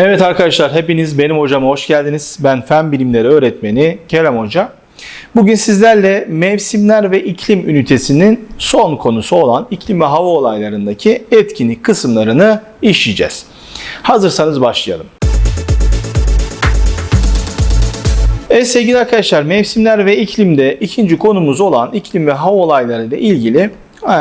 Evet arkadaşlar hepiniz benim hocama hoş geldiniz. Ben fen bilimleri öğretmeni Kerem Hoca. Bugün sizlerle mevsimler ve iklim ünitesinin son konusu olan iklim ve hava olaylarındaki etkinlik kısımlarını işleyeceğiz. Hazırsanız başlayalım. Evet sevgili arkadaşlar mevsimler ve iklimde ikinci konumuz olan iklim ve hava olayları ile ilgili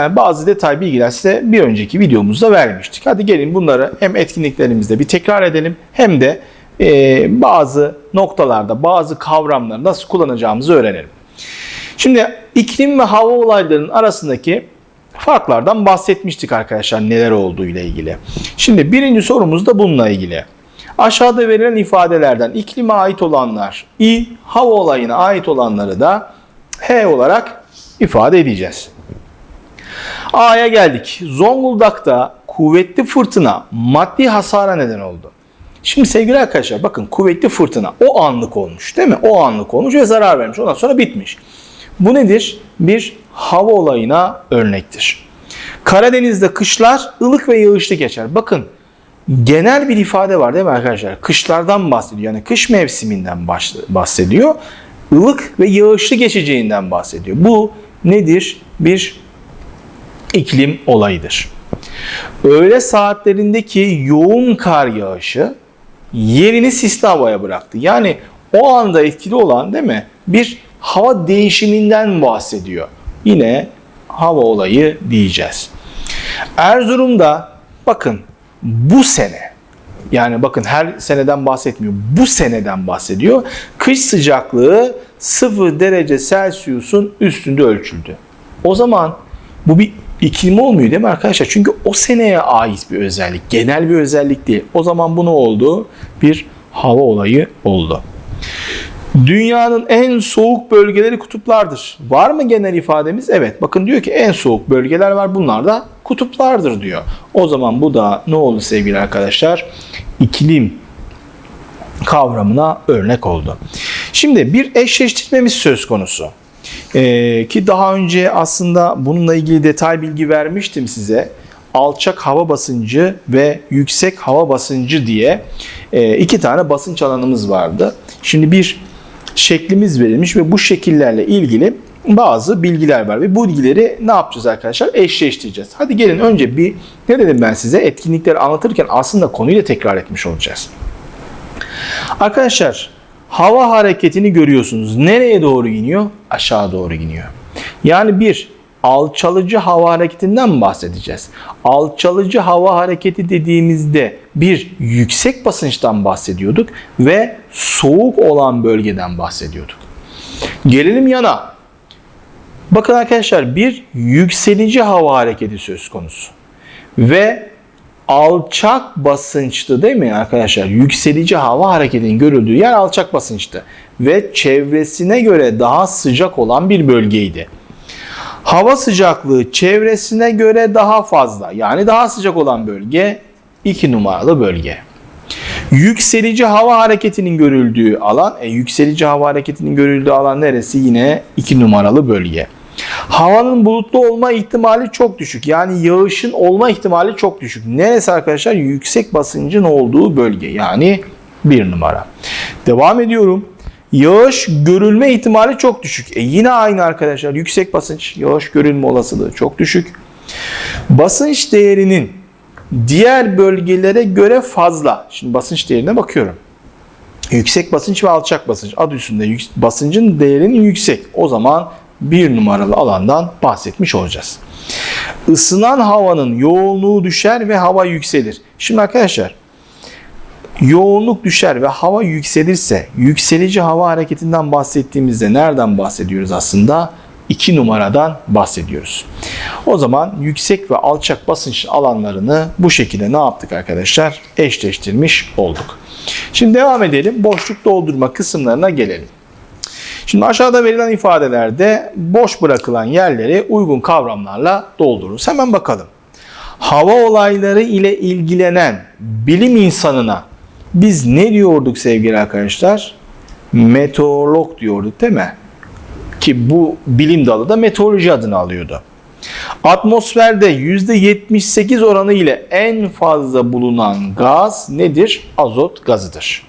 bazı detay bilgiler size bir önceki videomuzda vermiştik. Hadi gelin bunları hem etkinliklerimizde bir tekrar edelim hem de e, bazı noktalarda bazı kavramları nasıl kullanacağımızı öğrenelim. Şimdi iklim ve hava olaylarının arasındaki farklardan bahsetmiştik arkadaşlar neler olduğu ile ilgili. Şimdi birinci sorumuz da bununla ilgili. Aşağıda verilen ifadelerden iklime ait olanlar i, hava olayına ait olanları da h olarak ifade edeceğiz. A'ya geldik. Zonguldak'ta kuvvetli fırtına maddi hasara neden oldu. Şimdi sevgili arkadaşlar bakın kuvvetli fırtına o anlık olmuş değil mi? O anlık olmuş ve zarar vermiş. Ondan sonra bitmiş. Bu nedir? Bir hava olayına örnektir. Karadeniz'de kışlar ılık ve yağışlı geçer. Bakın genel bir ifade var değil mi arkadaşlar? Kışlardan bahsediyor. Yani kış mevsiminden bahsediyor. Ilık ve yağışlı geçeceğinden bahsediyor. Bu nedir? Bir iklim olayıdır. Öğle saatlerindeki yoğun kar yağışı yerini sisli havaya bıraktı. Yani o anda etkili olan değil mi? Bir hava değişiminden bahsediyor. Yine hava olayı diyeceğiz. Erzurum'da bakın bu sene yani bakın her seneden bahsetmiyor. Bu seneden bahsediyor. Kış sıcaklığı 0 derece Celsius'un üstünde ölçüldü. O zaman bu bir iklim olmuyor değil mi arkadaşlar? Çünkü o seneye ait bir özellik. Genel bir özellik değil. O zaman bu ne oldu? Bir hava olayı oldu. Dünyanın en soğuk bölgeleri kutuplardır. Var mı genel ifademiz? Evet. Bakın diyor ki en soğuk bölgeler var. Bunlar da kutuplardır diyor. O zaman bu da ne oldu sevgili arkadaşlar? İklim kavramına örnek oldu. Şimdi bir eşleştirmemiz söz konusu. Ee, ki daha önce aslında bununla ilgili detay bilgi vermiştim size. Alçak hava basıncı ve yüksek hava basıncı diye e, iki tane basınç alanımız vardı. Şimdi bir şeklimiz verilmiş ve bu şekillerle ilgili bazı bilgiler var ve bu bilgileri ne yapacağız arkadaşlar? Eşleştireceğiz. Hadi gelin önce bir ne dedim ben size? Etkinlikleri anlatırken aslında konuyu da tekrar etmiş olacağız. Arkadaşlar hava hareketini görüyorsunuz. Nereye doğru iniyor? Aşağı doğru iniyor. Yani bir alçalıcı hava hareketinden bahsedeceğiz? Alçalıcı hava hareketi dediğimizde bir yüksek basınçtan bahsediyorduk ve soğuk olan bölgeden bahsediyorduk. Gelelim yana. Bakın arkadaşlar bir yükselici hava hareketi söz konusu. Ve alçak basınçlı değil mi arkadaşlar? Yükselici hava hareketinin görüldüğü yer alçak basınçtı. Ve çevresine göre daha sıcak olan bir bölgeydi. Hava sıcaklığı çevresine göre daha fazla yani daha sıcak olan bölge 2 numaralı bölge. Yükselici hava hareketinin görüldüğü alan, e, yükselici hava hareketinin görüldüğü alan neresi? Yine 2 numaralı bölge. Havanın bulutlu olma ihtimali çok düşük. Yani yağışın olma ihtimali çok düşük. Neresi arkadaşlar? Yüksek basıncın olduğu bölge. Yani 1 numara. Devam ediyorum. Yağış görülme ihtimali çok düşük. E yine aynı arkadaşlar. Yüksek basınç, yağış görülme olasılığı çok düşük. Basınç değerinin diğer bölgelere göre fazla. Şimdi basınç değerine bakıyorum. Yüksek basınç ve alçak basınç. Adı üstünde basıncın değerinin yüksek. O zaman bir numaralı alandan bahsetmiş olacağız. Isınan havanın yoğunluğu düşer ve hava yükselir. Şimdi arkadaşlar yoğunluk düşer ve hava yükselirse yükselici hava hareketinden bahsettiğimizde nereden bahsediyoruz aslında? 2 numaradan bahsediyoruz. O zaman yüksek ve alçak basınç alanlarını bu şekilde ne yaptık arkadaşlar? Eşleştirmiş olduk. Şimdi devam edelim. Boşluk doldurma kısımlarına gelelim. Şimdi aşağıda verilen ifadelerde boş bırakılan yerleri uygun kavramlarla doldururuz. Hemen bakalım. Hava olayları ile ilgilenen bilim insanına biz ne diyorduk sevgili arkadaşlar? Meteorolog diyorduk değil mi? Ki bu bilim dalı da meteoroloji adını alıyordu. Atmosferde %78 oranı ile en fazla bulunan gaz nedir? Azot gazıdır.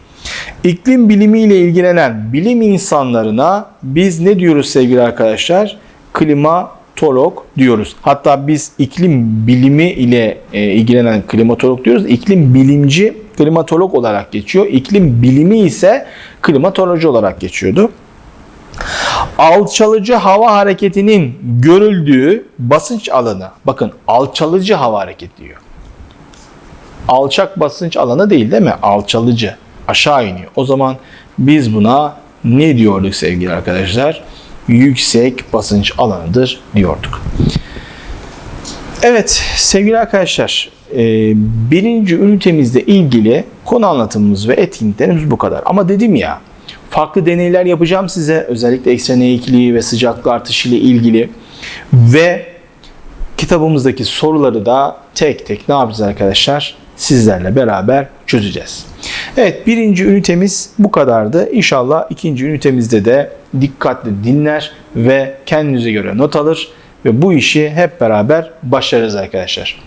İklim bilimi ile ilgilenen bilim insanlarına biz ne diyoruz sevgili arkadaşlar? Klimatolog diyoruz. Hatta biz iklim bilimi ile e, ilgilenen klimatolog diyoruz. İklim bilimci klimatolog olarak geçiyor. İklim bilimi ise klimatoloji olarak geçiyordu. Alçalıcı hava hareketinin görüldüğü basınç alanı. Bakın alçalıcı hava hareketi diyor. Alçak basınç alanı değil değil mi? Alçalıcı. Aşağı iniyor. O zaman biz buna ne diyorduk sevgili arkadaşlar? Yüksek basınç alanıdır diyorduk. Evet sevgili arkadaşlar e, birinci ünitemizle ilgili konu anlatımımız ve etkinliklerimiz bu kadar. Ama dedim ya farklı deneyler yapacağım size özellikle eksen eğikliği ve sıcaklık artışı ile ilgili ve kitabımızdaki soruları da tek tek ne yapacağız arkadaşlar sizlerle beraber çözeceğiz. Evet birinci ünitemiz bu kadardı. İnşallah ikinci ünitemizde de dikkatli dinler ve kendinize göre not alır ve bu işi hep beraber başarırız arkadaşlar.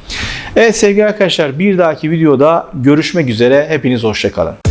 Evet sevgili arkadaşlar bir dahaki videoda görüşmek üzere. Hepiniz hoşçakalın.